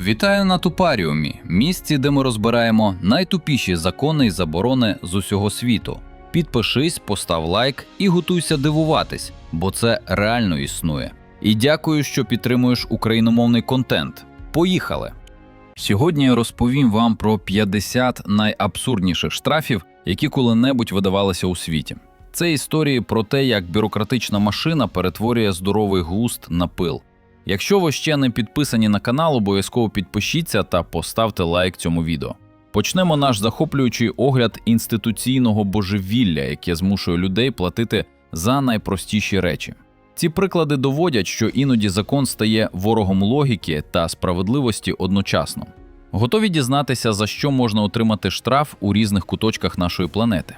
Вітаю на Тупаріумі, місці, де ми розбираємо найтупіші закони і заборони з усього світу. Підпишись, постав лайк і готуйся дивуватись, бо це реально існує. І дякую, що підтримуєш україномовний контент. Поїхали! Сьогодні я розповім вам про 50 найабсурдніших штрафів, які коли-небудь видавалися у світі. Це історії про те, як бюрократична машина перетворює здоровий глузд на пил. Якщо ви ще не підписані на канал, обов'язково підпишіться та поставте лайк цьому відео. Почнемо наш захоплюючий огляд інституційного божевілля, яке змушує людей платити за найпростіші речі. Ці приклади доводять, що іноді закон стає ворогом логіки та справедливості одночасно. Готові дізнатися, за що можна отримати штраф у різних куточках нашої планети.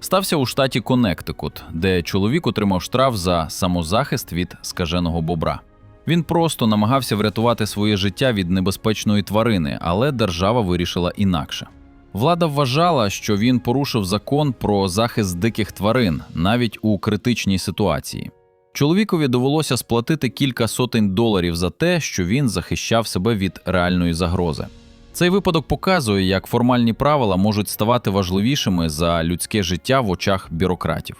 Стався у штаті Коннектикут, де чоловік отримав штраф за самозахист від скаженого бобра. Він просто намагався врятувати своє життя від небезпечної тварини, але держава вирішила інакше. Влада вважала, що він порушив закон про захист диких тварин навіть у критичній ситуації. Чоловікові довелося сплатити кілька сотень доларів за те, що він захищав себе від реальної загрози. Цей випадок показує, як формальні правила можуть ставати важливішими за людське життя в очах бюрократів.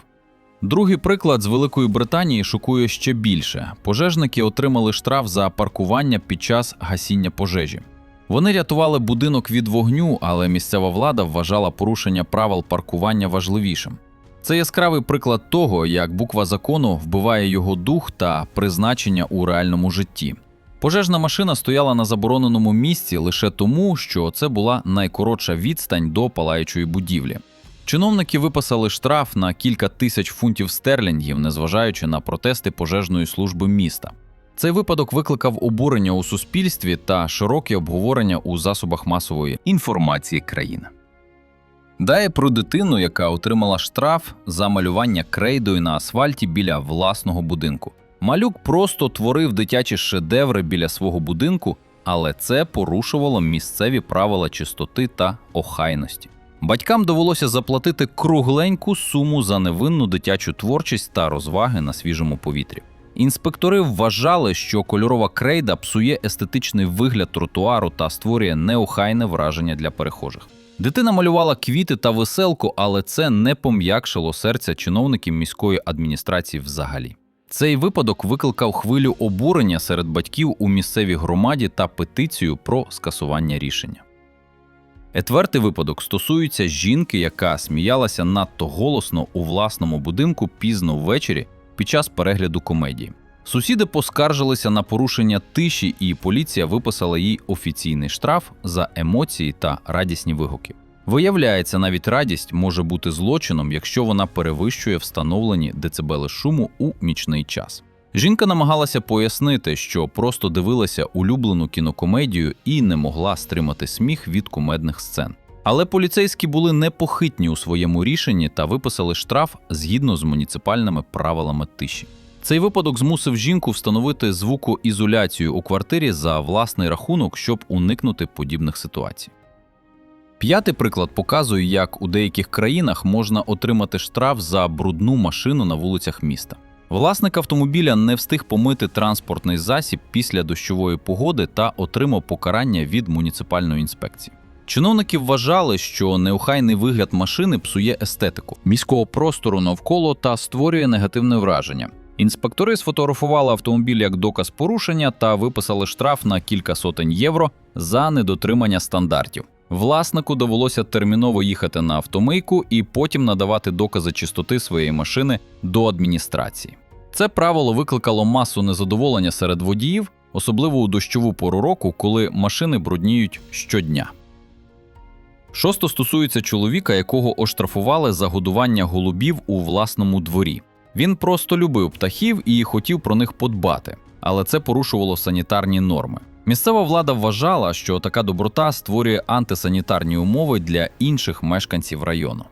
Другий приклад з Великої Британії шокує ще більше. Пожежники отримали штраф за паркування під час гасіння пожежі. Вони рятували будинок від вогню, але місцева влада вважала порушення правил паркування важливішим. Це яскравий приклад того, як буква закону вбиває його дух та призначення у реальному житті. Пожежна машина стояла на забороненому місці лише тому, що це була найкоротша відстань до палаючої будівлі. Чиновники виписали штраф на кілька тисяч фунтів стерлінгів, незважаючи на протести пожежної служби міста. Цей випадок викликав обурення у суспільстві та широке обговорення у засобах масової інформації країни. Дає про дитину, яка отримала штраф за малювання крейдою на асфальті біля власного будинку. Малюк просто творив дитячі шедеври біля свого будинку, але це порушувало місцеві правила чистоти та охайності. Батькам довелося заплатити кругленьку суму за невинну дитячу творчість та розваги на свіжому повітрі. Інспектори вважали, що кольорова крейда псує естетичний вигляд тротуару та створює неохайне враження для перехожих. Дитина малювала квіти та веселку, але це не пом'якшило серця чиновників міської адміністрації взагалі. Цей випадок викликав хвилю обурення серед батьків у місцевій громаді та петицію про скасування рішення. Етвертий випадок стосується жінки, яка сміялася надто голосно у власному будинку пізно ввечері під час перегляду комедії. Сусіди поскаржилися на порушення тиші, і поліція виписала їй офіційний штраф за емоції та радісні вигуки. Виявляється, навіть радість може бути злочином, якщо вона перевищує встановлені децибели шуму у нічний час. Жінка намагалася пояснити, що просто дивилася улюблену кінокомедію і не могла стримати сміх від кумедних сцен. Але поліцейські були непохитні у своєму рішенні та виписали штраф згідно з муніципальними правилами тиші. Цей випадок змусив жінку встановити звукоізоляцію у квартирі за власний рахунок, щоб уникнути подібних ситуацій. П'ятий приклад показує, як у деяких країнах можна отримати штраф за брудну машину на вулицях міста. Власник автомобіля не встиг помити транспортний засіб після дощової погоди та отримав покарання від муніципальної інспекції. Чиновники вважали, що неохайний вигляд машини псує естетику міського простору навколо та створює негативне враження. Інспектори сфотографували автомобіль як доказ порушення та виписали штраф на кілька сотень євро за недотримання стандартів. Власнику довелося терміново їхати на автомийку і потім надавати докази чистоти своєї машини до адміністрації. Це правило викликало масу незадоволення серед водіїв, особливо у дощову пору року, коли машини брудніють щодня. Шосто стосується чоловіка, якого оштрафували за годування голубів у власному дворі. Він просто любив птахів і хотів про них подбати, але це порушувало санітарні норми. Місцева влада вважала, що така доброта створює антисанітарні умови для інших мешканців району.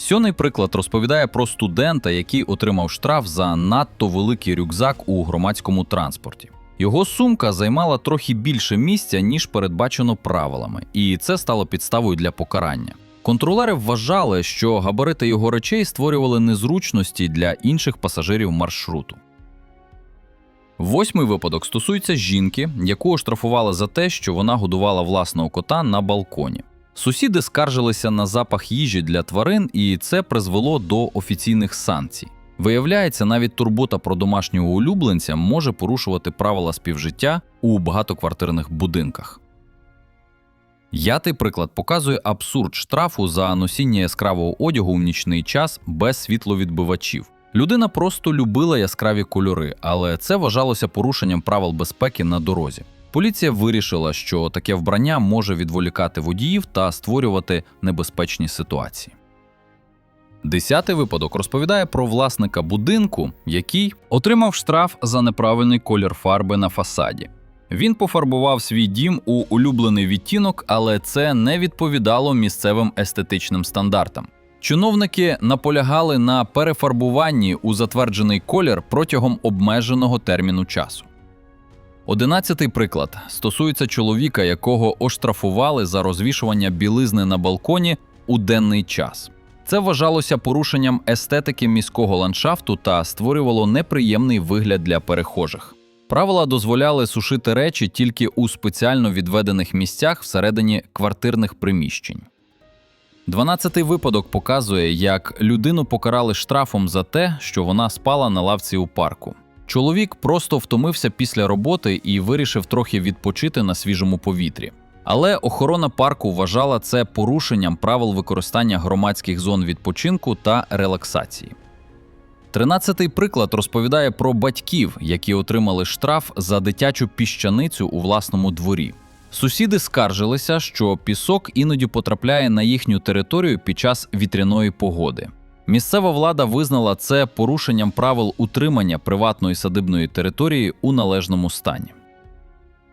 Сьомий приклад розповідає про студента, який отримав штраф за надто великий рюкзак у громадському транспорті. Його сумка займала трохи більше місця, ніж передбачено правилами, і це стало підставою для покарання. Контролери вважали, що габарити його речей створювали незручності для інших пасажирів маршруту. Восьмий випадок стосується жінки, яку оштрафували за те, що вона годувала власного кота на балконі. Сусіди скаржилися на запах їжі для тварин, і це призвело до офіційних санкцій. Виявляється, навіть турбота про домашнього улюбленця може порушувати правила співжиття у багатоквартирних будинках. Ятий приклад показує абсурд штрафу за носіння яскравого одягу в нічний час без світловідбивачів. Людина просто любила яскраві кольори, але це вважалося порушенням правил безпеки на дорозі. Поліція вирішила, що таке вбрання може відволікати водіїв та створювати небезпечні ситуації. Десятий випадок розповідає про власника будинку, який отримав штраф за неправильний колір фарби на фасаді. Він пофарбував свій дім у улюблений відтінок, але це не відповідало місцевим естетичним стандартам. Чиновники наполягали на перефарбуванні у затверджений колір протягом обмеженого терміну часу. Одинадцятий приклад стосується чоловіка, якого оштрафували за розвішування білизни на балконі у денний час. Це вважалося порушенням естетики міського ландшафту та створювало неприємний вигляд для перехожих. Правила дозволяли сушити речі тільки у спеціально відведених місцях всередині квартирних приміщень. Дванадцятий випадок показує, як людину покарали штрафом за те, що вона спала на лавці у парку. Чоловік просто втомився після роботи і вирішив трохи відпочити на свіжому повітрі. Але охорона парку вважала це порушенням правил використання громадських зон відпочинку та релаксації. Тринадцятий приклад розповідає про батьків, які отримали штраф за дитячу піщаницю у власному дворі. Сусіди скаржилися, що пісок іноді потрапляє на їхню територію під час вітряної погоди. Місцева влада визнала це порушенням правил утримання приватної садибної території у належному стані.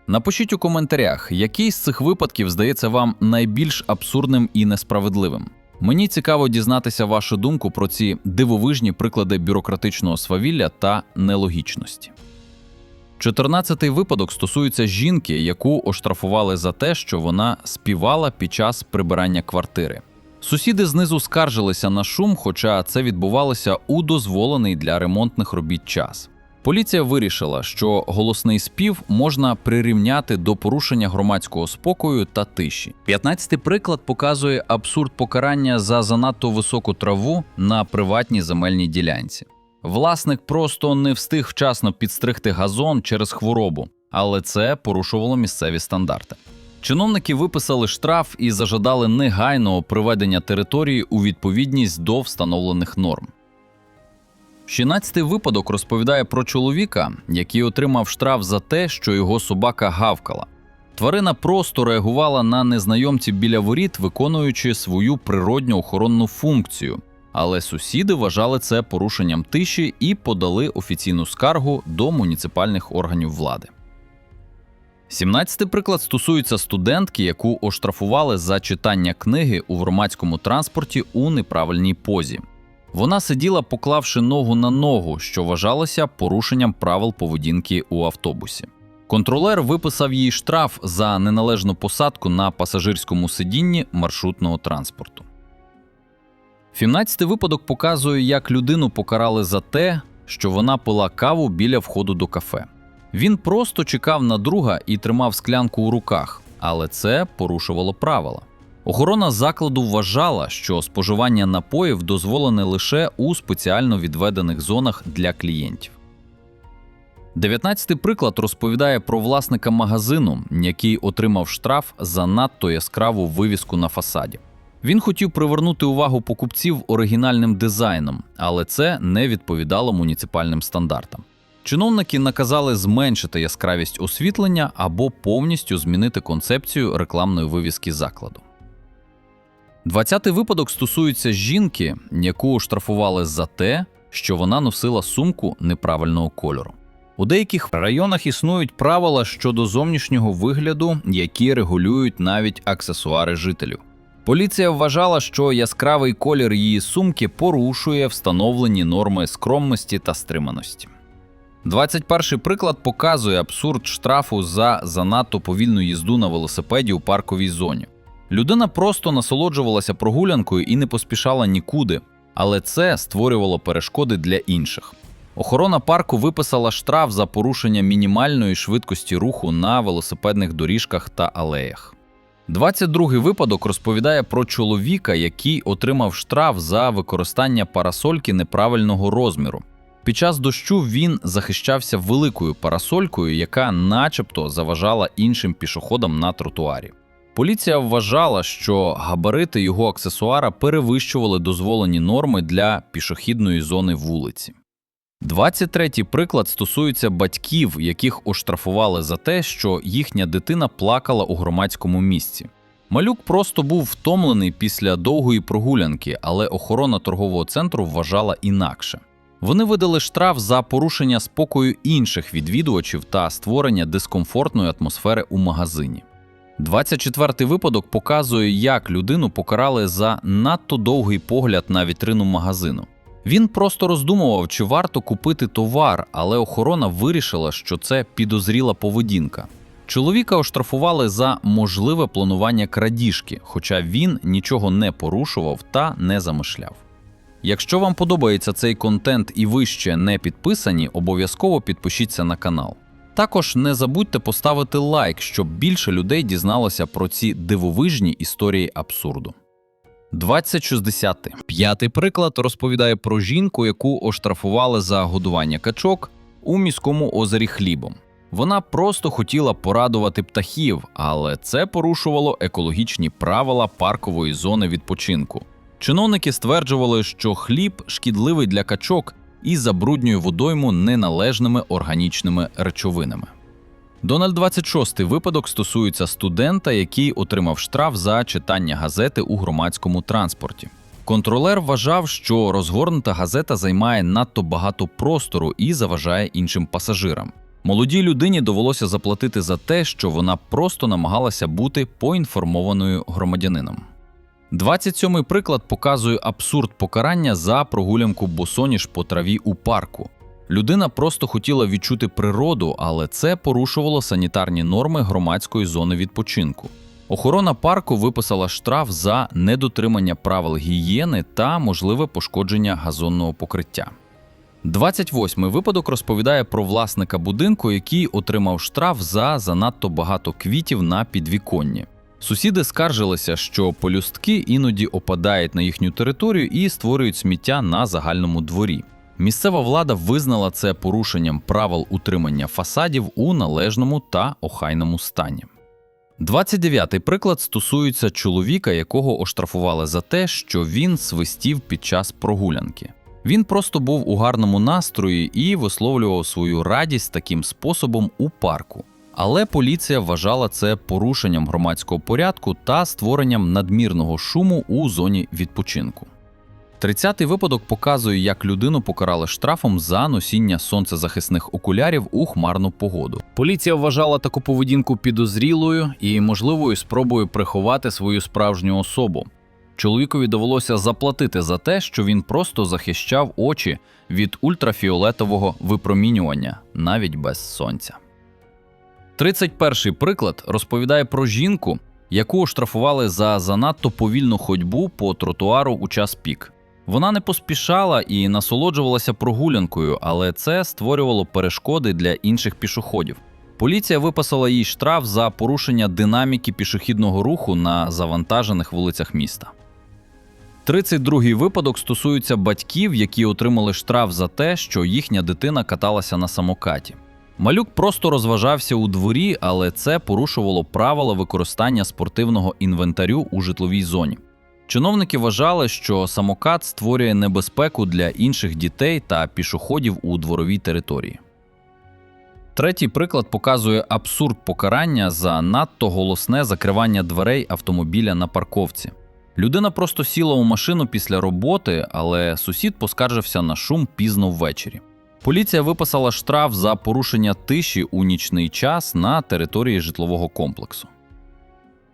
Напишіть у коментарях, який з цих випадків здається вам найбільш абсурдним і несправедливим. Мені цікаво дізнатися вашу думку про ці дивовижні приклади бюрократичного свавілля та нелогічності. Чотирнадцятий випадок стосується жінки, яку оштрафували за те, що вона співала під час прибирання квартири. Сусіди знизу скаржилися на шум, хоча це відбувалося у дозволений для ремонтних робіт час. Поліція вирішила, що голосний спів можна прирівняти до порушення громадського спокою та тиші. П'ятнадцятий приклад показує абсурд покарання за занадто високу траву на приватній земельній ділянці. Власник просто не встиг вчасно підстригти газон через хворобу, але це порушувало місцеві стандарти. Чиновники виписали штраф і зажадали негайного приведення території у відповідність до встановлених норм. 16-й випадок розповідає про чоловіка, який отримав штраф за те, що його собака гавкала. Тварина просто реагувала на незнайомців біля воріт, виконуючи свою природню охоронну функцію. Але сусіди вважали це порушенням тиші і подали офіційну скаргу до муніципальних органів влади. 17-й приклад стосується студентки, яку оштрафували за читання книги у громадському транспорті у неправильній позі. Вона сиділа, поклавши ногу на ногу, що вважалося порушенням правил поведінки у автобусі. Контролер виписав їй штраф за неналежну посадку на пасажирському сидінні маршрутного транспорту. 17-й випадок показує, як людину покарали за те, що вона пила каву біля входу до кафе. Він просто чекав на друга і тримав склянку у руках, але це порушувало правила. Охорона закладу вважала, що споживання напоїв дозволене лише у спеціально відведених зонах для клієнтів. 19-й приклад розповідає про власника магазину, який отримав штраф за надто яскраву вивіску на фасаді. Він хотів привернути увагу покупців оригінальним дизайном, але це не відповідало муніципальним стандартам. Чиновники наказали зменшити яскравість освітлення або повністю змінити концепцію рекламної вивіски закладу. Двадцятий випадок стосується жінки, яку оштрафували за те, що вона носила сумку неправильного кольору. У деяких районах існують правила щодо зовнішнього вигляду, які регулюють навіть аксесуари жителів. Поліція вважала, що яскравий колір її сумки порушує встановлені норми скромності та стриманості. 21 приклад показує абсурд штрафу за занадто повільну їзду на велосипеді у парковій зоні. Людина просто насолоджувалася прогулянкою і не поспішала нікуди, але це створювало перешкоди для інших. Охорона парку виписала штраф за порушення мінімальної швидкості руху на велосипедних доріжках та алеях. 22-й випадок розповідає про чоловіка, який отримав штраф за використання парасольки неправильного розміру. Під час дощу він захищався великою парасолькою, яка начебто заважала іншим пішоходам на тротуарі. Поліція вважала, що габарити його аксесуара перевищували дозволені норми для пішохідної зони вулиці. 23-й приклад стосується батьків, яких оштрафували за те, що їхня дитина плакала у громадському місці. Малюк просто був втомлений після довгої прогулянки, але охорона торгового центру вважала інакше. Вони видали штраф за порушення спокою інших відвідувачів та створення дискомфортної атмосфери у магазині. 24-й випадок показує, як людину покарали за надто довгий погляд на вітрину магазину. Він просто роздумував, чи варто купити товар, але охорона вирішила, що це підозріла поведінка. Чоловіка оштрафували за можливе планування крадіжки, хоча він нічого не порушував та не замишляв. Якщо вам подобається цей контент і ви ще не підписані, обов'язково підпишіться на канал. Також не забудьте поставити лайк, щоб більше людей дізналося про ці дивовижні історії абсурду. 2060. П'ятий приклад розповідає про жінку, яку оштрафували за годування качок у міському озері хлібом. Вона просто хотіла порадувати птахів, але це порушувало екологічні правила паркової зони відпочинку. Чиновники стверджували, що хліб шкідливий для качок і забруднює водойму неналежними органічними речовинами. Дональд 26 випадок стосується студента, який отримав штраф за читання газети у громадському транспорті. Контролер вважав, що розгорнута газета займає надто багато простору і заважає іншим пасажирам. Молодій людині довелося заплатити за те, що вона просто намагалася бути поінформованою громадянином. 27-й приклад показує абсурд покарання за прогулянку босоніж по траві у парку. Людина просто хотіла відчути природу, але це порушувало санітарні норми громадської зони відпочинку. Охорона парку виписала штраф за недотримання правил гігієни та можливе пошкодження газонного покриття. 28-й випадок розповідає про власника будинку, який отримав штраф за занадто багато квітів на підвіконні. Сусіди скаржилися, що полюстки іноді опадають на їхню територію і створюють сміття на загальному дворі. Місцева влада визнала це порушенням правил утримання фасадів у належному та охайному стані. 29-й приклад стосується чоловіка, якого оштрафували за те, що він свистів під час прогулянки. Він просто був у гарному настрої і висловлював свою радість таким способом у парку. Але поліція вважала це порушенням громадського порядку та створенням надмірного шуму у зоні відпочинку. 30-й випадок показує, як людину покарали штрафом за носіння сонцезахисних окулярів у хмарну погоду. Поліція вважала таку поведінку підозрілою і можливою спробою приховати свою справжню особу. Чоловікові довелося заплатити за те, що він просто захищав очі від ультрафіолетового випромінювання навіть без сонця. 31-й приклад розповідає про жінку, яку оштрафували за занадто повільну ходьбу по тротуару у час пік. Вона не поспішала і насолоджувалася прогулянкою, але це створювало перешкоди для інших пішоходів. Поліція виписала їй штраф за порушення динаміки пішохідного руху на завантажених вулицях міста. 32-й випадок стосується батьків, які отримали штраф за те, що їхня дитина каталася на самокаті. Малюк просто розважався у дворі, але це порушувало правила використання спортивного інвентарю у житловій зоні. Чиновники вважали, що самокат створює небезпеку для інших дітей та пішоходів у дворовій території. Третій приклад показує абсурд покарання за надто голосне закривання дверей автомобіля на парковці. Людина просто сіла у машину після роботи, але сусід поскаржився на шум пізно ввечері. Поліція виписала штраф за порушення тиші у нічний час на території житлового комплексу.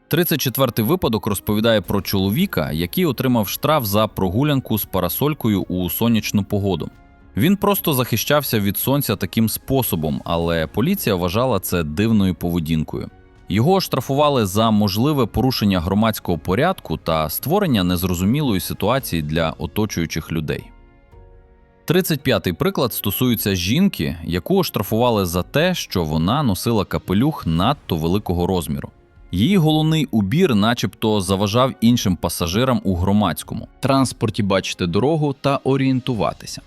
34-й випадок розповідає про чоловіка, який отримав штраф за прогулянку з парасолькою у сонячну погоду. Він просто захищався від сонця таким способом, але поліція вважала це дивною поведінкою. Його штрафували за можливе порушення громадського порядку та створення незрозумілої ситуації для оточуючих людей. 35-й приклад стосується жінки, яку оштрафували за те, що вона носила капелюх надто великого розміру. Її головний убір, начебто, заважав іншим пасажирам у громадському транспорті бачити дорогу та орієнтуватися.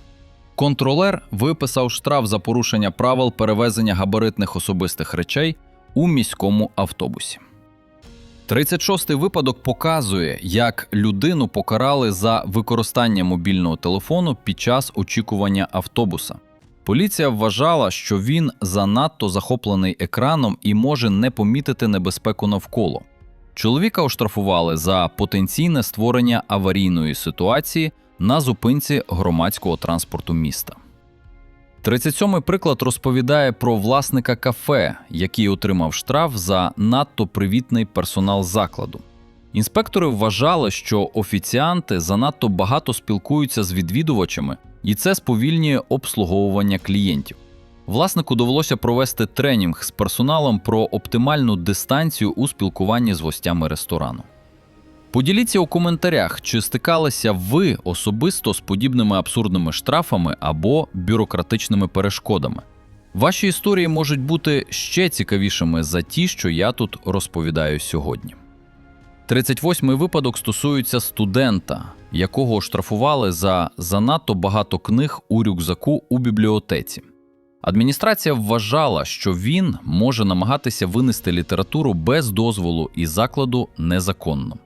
Контролер виписав штраф за порушення правил перевезення габаритних особистих речей у міському автобусі. 36-й випадок показує, як людину покарали за використання мобільного телефону під час очікування автобуса. Поліція вважала, що він занадто захоплений екраном і може не помітити небезпеку навколо. Чоловіка оштрафували за потенційне створення аварійної ситуації на зупинці громадського транспорту міста. 37-й приклад розповідає про власника кафе, який отримав штраф за надто привітний персонал закладу. Інспектори вважали, що офіціанти занадто багато спілкуються з відвідувачами, і це сповільнює обслуговування клієнтів. Власнику довелося провести тренінг з персоналом про оптимальну дистанцію у спілкуванні з гостями ресторану. Поділіться у коментарях, чи стикалися ви особисто з подібними абсурдними штрафами або бюрократичними перешкодами. Ваші історії можуть бути ще цікавішими за ті, що я тут розповідаю сьогодні. 38-й випадок стосується студента, якого оштрафували за занадто багато книг у рюкзаку у бібліотеці. Адміністрація вважала, що він може намагатися винести літературу без дозволу і закладу незаконно.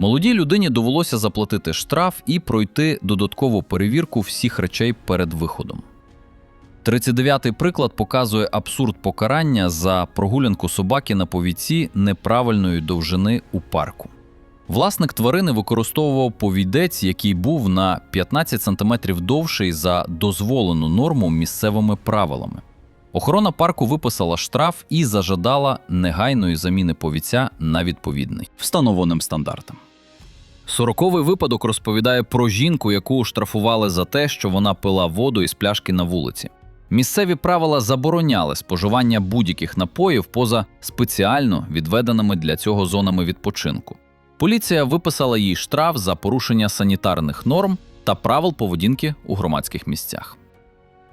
Молодій людині довелося заплатити штраф і пройти додаткову перевірку всіх речей перед виходом. 39-й приклад показує абсурд покарання за прогулянку собаки на повідці неправильної довжини у парку. Власник тварини використовував повідець, який був на 15 см довший за дозволену норму місцевими правилами. Охорона парку виписала штраф і зажадала негайної заміни повідця на відповідний встановленим стандартам. Сороковий випадок розповідає про жінку, яку штрафували за те, що вона пила воду із пляшки на вулиці. Місцеві правила забороняли споживання будь-яких напоїв поза спеціально відведеними для цього зонами відпочинку. Поліція виписала їй штраф за порушення санітарних норм та правил поведінки у громадських місцях.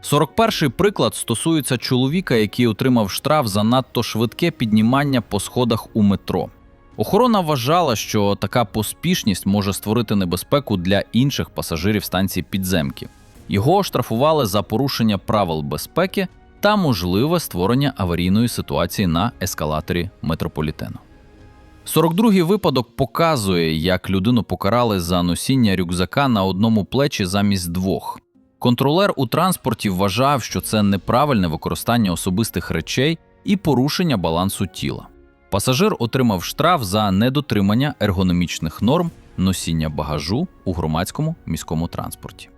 41-й приклад стосується чоловіка, який отримав штраф за надто швидке піднімання по сходах у метро. Охорона вважала, що така поспішність може створити небезпеку для інших пасажирів станції підземки. Його оштрафували за порушення правил безпеки та можливе створення аварійної ситуації на ескалаторі метрополітену. 42-й випадок показує, як людину покарали за носіння рюкзака на одному плечі замість двох. Контролер у транспорті вважав, що це неправильне використання особистих речей і порушення балансу тіла. Пасажир отримав штраф за недотримання ергономічних норм носіння багажу у громадському міському транспорті.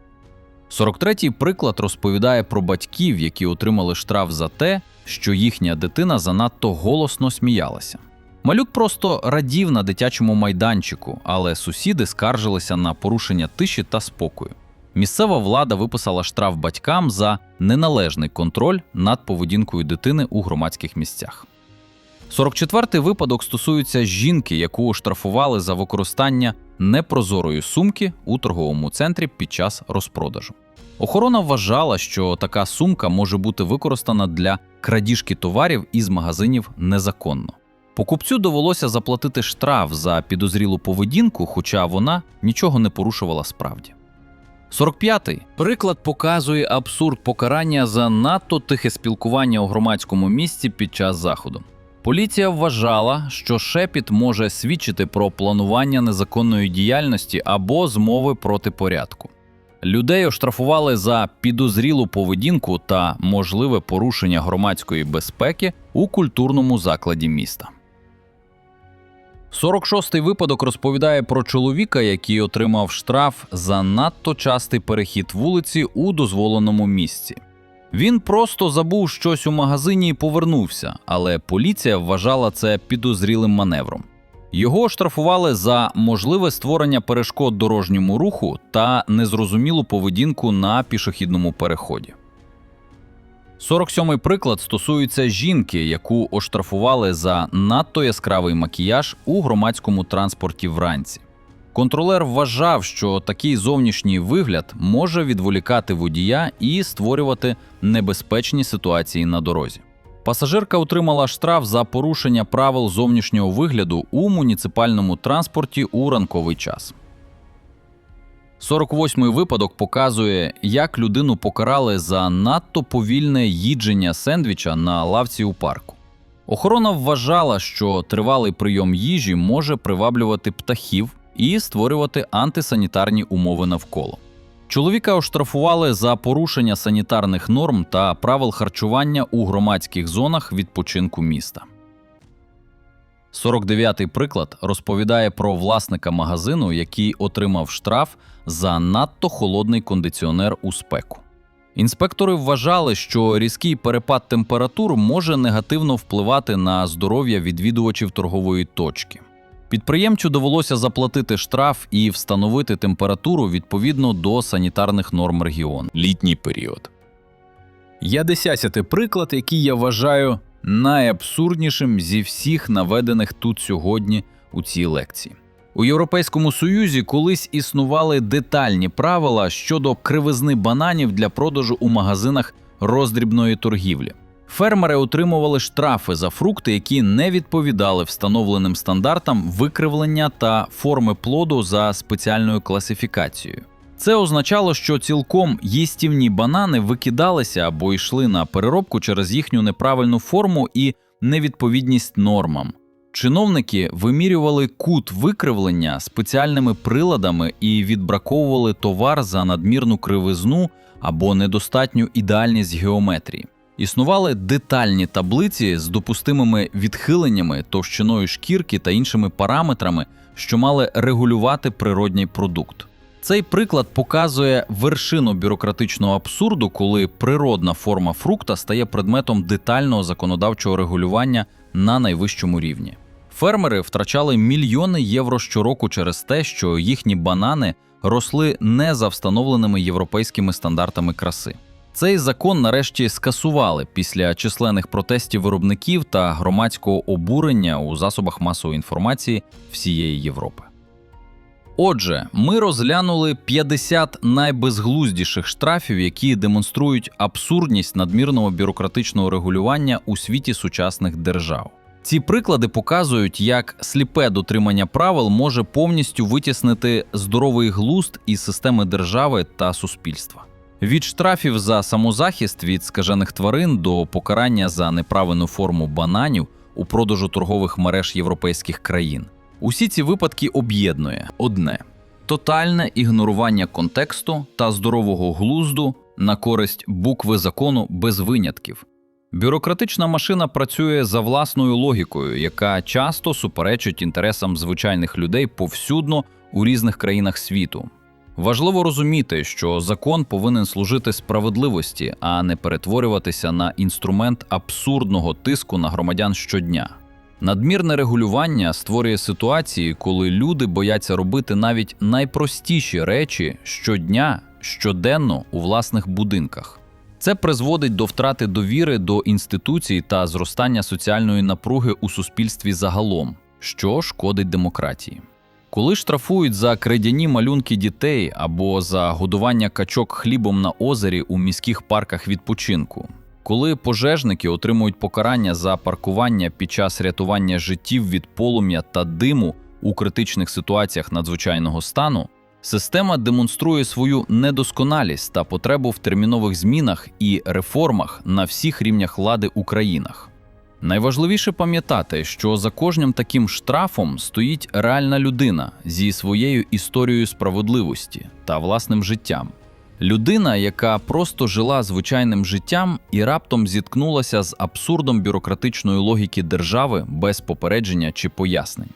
43-й приклад розповідає про батьків, які отримали штраф за те, що їхня дитина занадто голосно сміялася. Малюк просто радів на дитячому майданчику, але сусіди скаржилися на порушення тиші та спокою. Місцева влада виписала штраф батькам за неналежний контроль над поведінкою дитини у громадських місцях. 44-й випадок стосується жінки, яку оштрафували за використання непрозорої сумки у торговому центрі під час розпродажу. Охорона вважала, що така сумка може бути використана для крадіжки товарів із магазинів незаконно. Покупцю довелося заплатити штраф за підозрілу поведінку, хоча вона нічого не порушувала справді. 45-й приклад показує абсурд покарання за надто тихе спілкування у громадському місці під час заходу. Поліція вважала, що шепіт може свідчити про планування незаконної діяльності або змови проти порядку. Людей оштрафували за підозрілу поведінку та можливе порушення громадської безпеки у культурному закладі міста. 46-й випадок розповідає про чоловіка, який отримав штраф за надто частий перехід вулиці у дозволеному місці. Він просто забув щось у магазині і повернувся, але поліція вважала це підозрілим маневром. Його штрафували за можливе створення перешкод дорожньому руху та незрозумілу поведінку на пішохідному переході. 47-й приклад стосується жінки, яку оштрафували за надто яскравий макіяж у громадському транспорті вранці. Контролер вважав, що такий зовнішній вигляд може відволікати водія і створювати небезпечні ситуації на дорозі. Пасажирка отримала штраф за порушення правил зовнішнього вигляду у муніципальному транспорті у ранковий час. 48-й випадок показує, як людину покарали за надто повільне їдження сендвіча на лавці у парку. Охорона вважала, що тривалий прийом їжі може приваблювати птахів і створювати антисанітарні умови навколо. Чоловіка оштрафували за порушення санітарних норм та правил харчування у громадських зонах відпочинку міста. 49-й приклад розповідає про власника магазину, який отримав штраф за надто холодний кондиціонер у спеку. Інспектори вважали, що різкий перепад температур може негативно впливати на здоров'я відвідувачів торгової точки. Підприємцю довелося заплатити штраф і встановити температуру відповідно до санітарних норм регіону. літній період. Є десятий приклад, який я вважаю найабсурднішим зі всіх наведених тут сьогодні у цій лекції. У Європейському Союзі колись існували детальні правила щодо кривизни бананів для продажу у магазинах роздрібної торгівлі. Фермери отримували штрафи за фрукти, які не відповідали встановленим стандартам викривлення та форми плоду за спеціальною класифікацією. Це означало, що цілком їстівні банани викидалися або йшли на переробку через їхню неправильну форму і невідповідність нормам. Чиновники вимірювали кут викривлення спеціальними приладами і відбраковували товар за надмірну кривизну або недостатню ідеальність геометрії. Існували детальні таблиці з допустимими відхиленнями, товщиною шкірки та іншими параметрами, що мали регулювати природній продукт. Цей приклад показує вершину бюрократичного абсурду, коли природна форма фрукта стає предметом детального законодавчого регулювання на найвищому рівні. Фермери втрачали мільйони євро щороку через те, що їхні банани росли не за встановленими європейськими стандартами краси. Цей закон нарешті скасували після численних протестів виробників та громадського обурення у засобах масової інформації всієї Європи. Отже, ми розглянули 50 найбезглуздіших штрафів, які демонструють абсурдність надмірного бюрократичного регулювання у світі сучасних держав. Ці приклади показують, як сліпе дотримання правил може повністю витіснити здоровий глузд із системи держави та суспільства. Від штрафів за самозахист від скажених тварин до покарання за неправильну форму бананів у продажу торгових мереж європейських країн. Усі ці випадки об'єднує одне тотальне ігнорування контексту та здорового глузду на користь букви закону без винятків. Бюрократична машина працює за власною логікою, яка часто суперечить інтересам звичайних людей повсюдно у різних країнах світу. Важливо розуміти, що закон повинен служити справедливості, а не перетворюватися на інструмент абсурдного тиску на громадян щодня. Надмірне регулювання створює ситуації, коли люди бояться робити навіть найпростіші речі щодня, щоденно у власних будинках. Це призводить до втрати довіри до інституцій та зростання соціальної напруги у суспільстві загалом, що шкодить демократії. Коли штрафують за крадяні малюнки дітей або за годування качок хлібом на озері у міських парках відпочинку, коли пожежники отримують покарання за паркування під час рятування життів від полум'я та диму у критичних ситуаціях надзвичайного стану, система демонструє свою недосконалість та потребу в термінових змінах і реформах на всіх рівнях влади у країнах. Найважливіше пам'ятати, що за кожним таким штрафом стоїть реальна людина зі своєю історією справедливості та власним життям. Людина, яка просто жила звичайним життям і раптом зіткнулася з абсурдом бюрократичної логіки держави без попередження чи пояснень.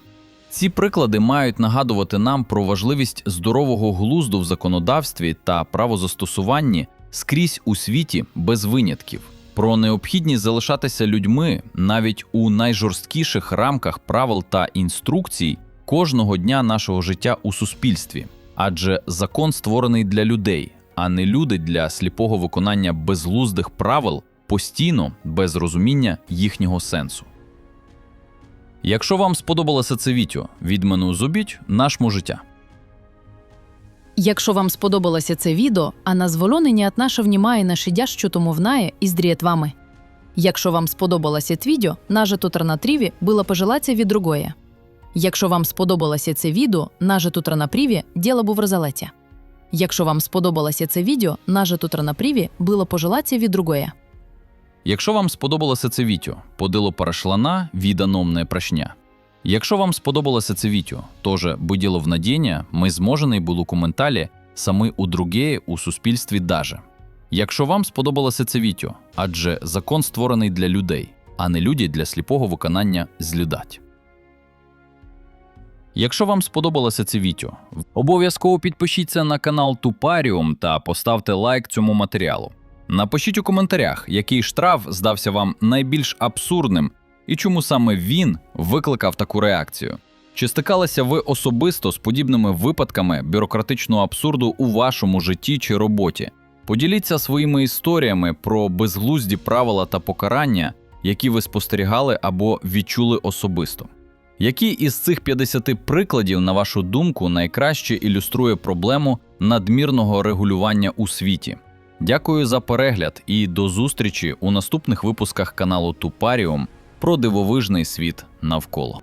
Ці приклади мають нагадувати нам про важливість здорового глузду в законодавстві та правозастосуванні скрізь у світі без винятків, про необхідність залишатися людьми навіть у найжорсткіших рамках правил та інструкцій кожного дня нашого життя у суспільстві, адже закон створений для людей, а не люди для сліпого виконання безглуздих правил постійно без розуміння їхнього сенсу. Якщо вам сподобалося це відео, від мене зубіть нашому життя. Якщо вам сподобалося це відео, а назволонення от наше внімає на шидя, що тому внає і здрієт вами. Якщо вам сподобалося це відео, наже тут ранатриві було пожелаться від другое. Якщо вам сподобалося це відео, наже тут ранапріві діло був розалеті. Якщо вам сподобалося це відео, наже тут ранапріві було пожелаться від другое. Якщо вам сподобалося це відео, подило парашлана віданомне прашня. Якщо вам сподобалося це відео, тоже буділо в надіння, ми зможений було коменталі саме у другеє у суспільстві даже. Якщо вам сподобалося це відео, адже закон створений для людей, а не люди для сліпого виконання злюдать. Якщо вам сподобалося це відео, обов'язково підпишіться на канал Тупаріум та поставте лайк цьому матеріалу. Напишіть у коментарях, який штраф здався вам найбільш абсурдним і чому саме він викликав таку реакцію. Чи стикалися ви особисто з подібними випадками бюрократичного абсурду у вашому житті чи роботі? Поділіться своїми історіями про безглузді правила та покарання, які ви спостерігали або відчули особисто. Який із цих 50 прикладів, на вашу думку, найкраще ілюструє проблему надмірного регулювання у світі? Дякую за перегляд і до зустрічі у наступних випусках каналу Тупаріум про дивовижний світ навколо.